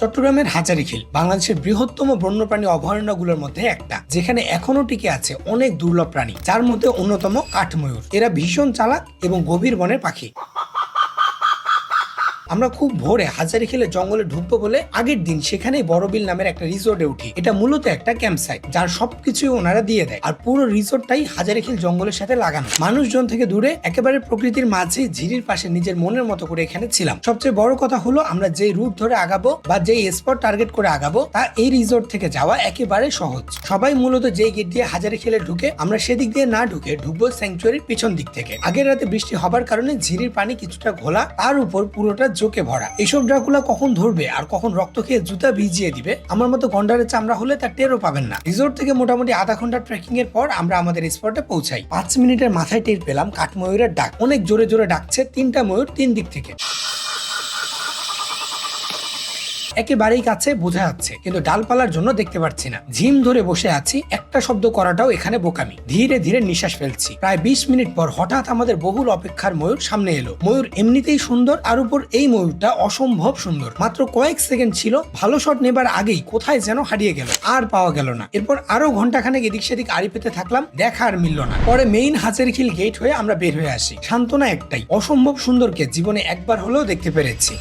চট্টগ্রামের হাজারিখিল বাংলাদেশের বৃহত্তম বন্যপ্রাণী অভয়ারণ্যগুলোর মধ্যে একটা, যেখানে এখনও টিকে আছে অনেক দুর্লভ প্রাণী, যার মধ্যে অন্যতম কাঠময়ূর। এরা ভীষণ চালাক এবং গভীর বনের পাখি। আমরা খুব ভোরে হাজারি খেলে জঙ্গলে ঢুকবো বলে আগের দিন সেখানেই বড়বিল নামের একটা রিসোর্টে উঠি। এটা মূলত একটা ক্যাম্প সাইট, যার সবকিছুই ওনারা দিয়ে দেয়। আর পুরো রিসোর্টটাই হাজারিখিল জঙ্গলের সাথে লাগানো। মানুষজন থেকে দূরে, একেবারে প্রকৃতির মাঝে, ঝিরির পাশে নিজের মনের মতো করে এখানে ছিলাম। সবচেয়ে বড় কথা হলো, আমরা যে রুট ধরে আগাবো বা যেই স্পট টার্গেট করে আগাবো, তা এই রিসোর্ট থেকে যাওয়া একেবারে সহজ। সবাই মূলত যেই গেট দিয়ে হাজারি খেলে ঢুকে, আমরা সেদিক দিয়ে না ঢুকে ঢুকবো স্যাংচুয়ারির পিছন দিক থেকে। আগের রাতে বৃষ্টি হবার কারণে ঝিরির পানি কিছুটা ঘোলা, তার উপর পুরোটা জোকে ভরা। এইসব ড্রাকুলা কখন ধরবে আর কখন রক্ত খেয়ে জুতা ভিজিয়ে দিবে? আমার মতো গন্ডারের চামড়া হলে তার টেরও পাবেন না। রিসোর্ট থেকে মোটামুটি আধা ঘণ্টা ট্রেকিং এর পর আমরা আমাদের স্পটে পৌঁছাই। পাঁচ মিনিটের মাথায় টের পেলাম কাঠ ময়ূরের ডাক। অনেক জোরে জোরে ডাকছে তিনটা ময়ূর তিন দিক থেকে। একেবারেই কাছে বোঝা যাচ্ছে, কিন্তু ডালপালার জন্য দেখতে পাচ্ছি না। ঝিম ধরে বসে আছি, একটা শব্দ করাটাও এখানে বোকামি। ধীরে ধীরে নিঃশ্বাস ফেলছি। প্রায় বিশ মিনিট পর হঠাৎ আমাদের বহুল অপেক্ষার ময়ূর সামনে এলো। ময়ূর এমনিতেই সুন্দর, আর উপর এই ময়ূরটা অসম্ভব সুন্দর। মাত্র কয়েক সেকেন্ড ছিল, ভালো শট নেবার আগেই কোথায় যেন হারিয়ে গেল, আর পাওয়া গেল না। এরপর আরও ঘন্টাখানেক এদিক সেদিক আড়ি পেতে থাকলাম, দেখা আর মিলল না। পরে মেইন হাজারখিল গেট হয়ে আমরা বের হয়ে আসি। সান্ত্বনা একটাই, অসম্ভব সুন্দরকে জীবনে একবার হলেও দেখতে পেরেছি।